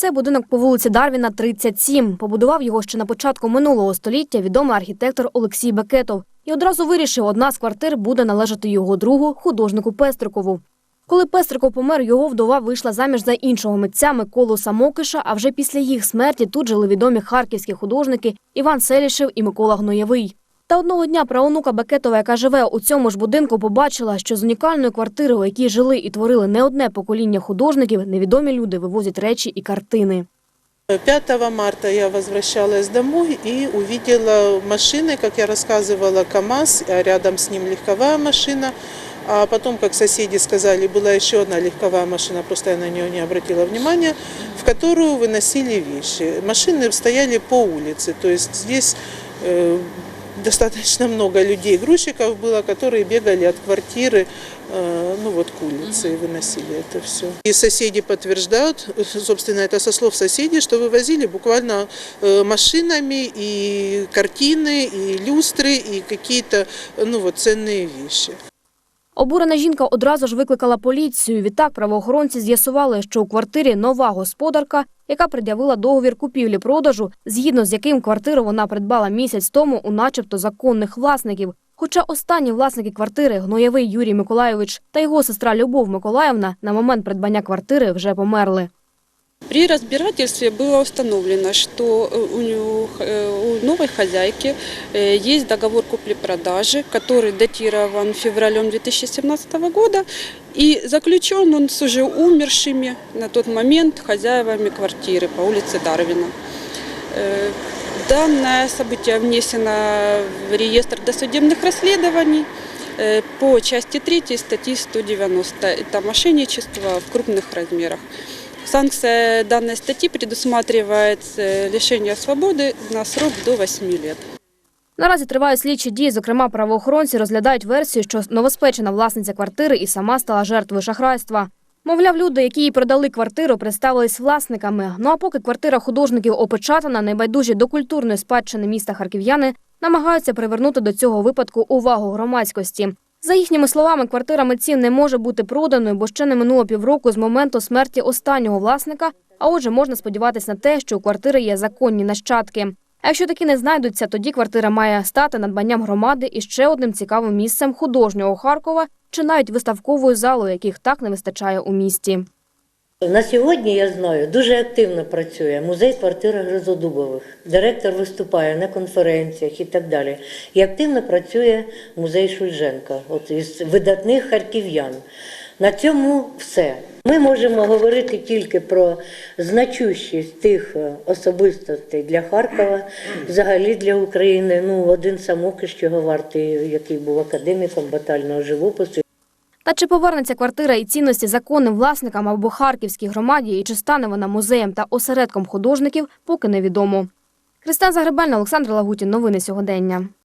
Це будинок по вулиці Дарвіна, 37. Побудував його ще на початку минулого століття відомий архітектор Олексій Бекетов. І одразу вирішив, одна з квартир буде належати його другу, художнику Пестрикову. Коли Пестриков помер, його вдова вийшла заміж за іншого митця Миколу Самокиша, а вже після їх смерті тут жили відомі харківські художники Іван Селішев і Микола Гноєвий. Та одного дня правонука Бекетова, яка живе у цьому ж будинку, побачила, що з унікальної квартири, у якій жили і творили не одне покоління художників, невідомі люди вивозять речі і картини. 5 марта я возвращалась домой и увидела машины, как я рассказывала, КАМАЗ, а рядом с ним легковая машина. А потом, как соседи сказали, была еще одна легковая машина, просто я на нее не обратила внимания, в которую выносили вещи. Машины стояли по улице, то есть здесь э, достаточно много людей, грузчиков было, которые бегали от квартиры э, ну вот к улице и выносили это все. И соседи подтверждают, собственно, это со слов соседей, что вывозили буквально э, машинами и картины, и люстры, и какие-то ну вот ценные вещи. Обурена жінка одразу ж викликала поліцію. Відтак правоохоронці з'ясували, що у квартирі нова господарка, яка пред'явила договір купівлі-продажу, згідно з яким квартиру вона придбала місяць тому у начебто законних власників. Хоча останні власники квартири Гноєвий Юрій Миколайович та його сестра Любов Миколаївна на момент придбання квартири вже померли. При разбирательстве было установлено, что э, у, неё- э, у новой хозяйки э, есть договор купли-продажи, который датирован февралем 2017 года и заключен он с уже умершими на тот момент хозяевами квартиры по улице Дарвина. Данное событие внесено в реестр досудебных расследований по части 3 статьи 190. Это мошенничество в крупных размерах. Санкция данной статьи предусматривает э, лишение свободы на срок до 8 лет. Наразі тривають слідчі дії. Зокрема, правоохоронці розглядають версію, що новоспечена власниця квартири і сама стала жертвою шахрайства. Мовляв, люди, які їй продали квартиру, представились власниками. Ну а поки квартира художників опечатана, найбайдужі до культурної спадщини міста харків'яни намагаються привернути до цього випадку увагу громадськості. За їхніми словами, квартира митців не може бути проданою, бо ще не минуло півроку з моменту смерті останнього власника. А отже, можна сподіватися на те, що у квартири є законні нащадки. А якщо такі не знайдуться, тоді квартира має стати надбанням громади і ще одним цікавим місцем художнього Харкова чи навіть виставковою залою, яких так не вистачає у місті. На сьогодні я знаю, дуже активно працює музей квартири Гризодубових. Директор виступає на конференціях і так далі. І активно працює музей Шульженка, от із видатних харків'ян. На цьому все. Ми можемо говорити тільки про значущість тих е, особистостей для Харкова, взагалі для України. Ну, один самокиш, чого вартий, який був академіком батального живопису. Та чи повернеться квартира і цінності законним власникам або харківській громаді, і чи стане вона музеєм та осередком художників, поки невідомо. Христина Загребельна, Олександр Лагутін. Новини сьогодення.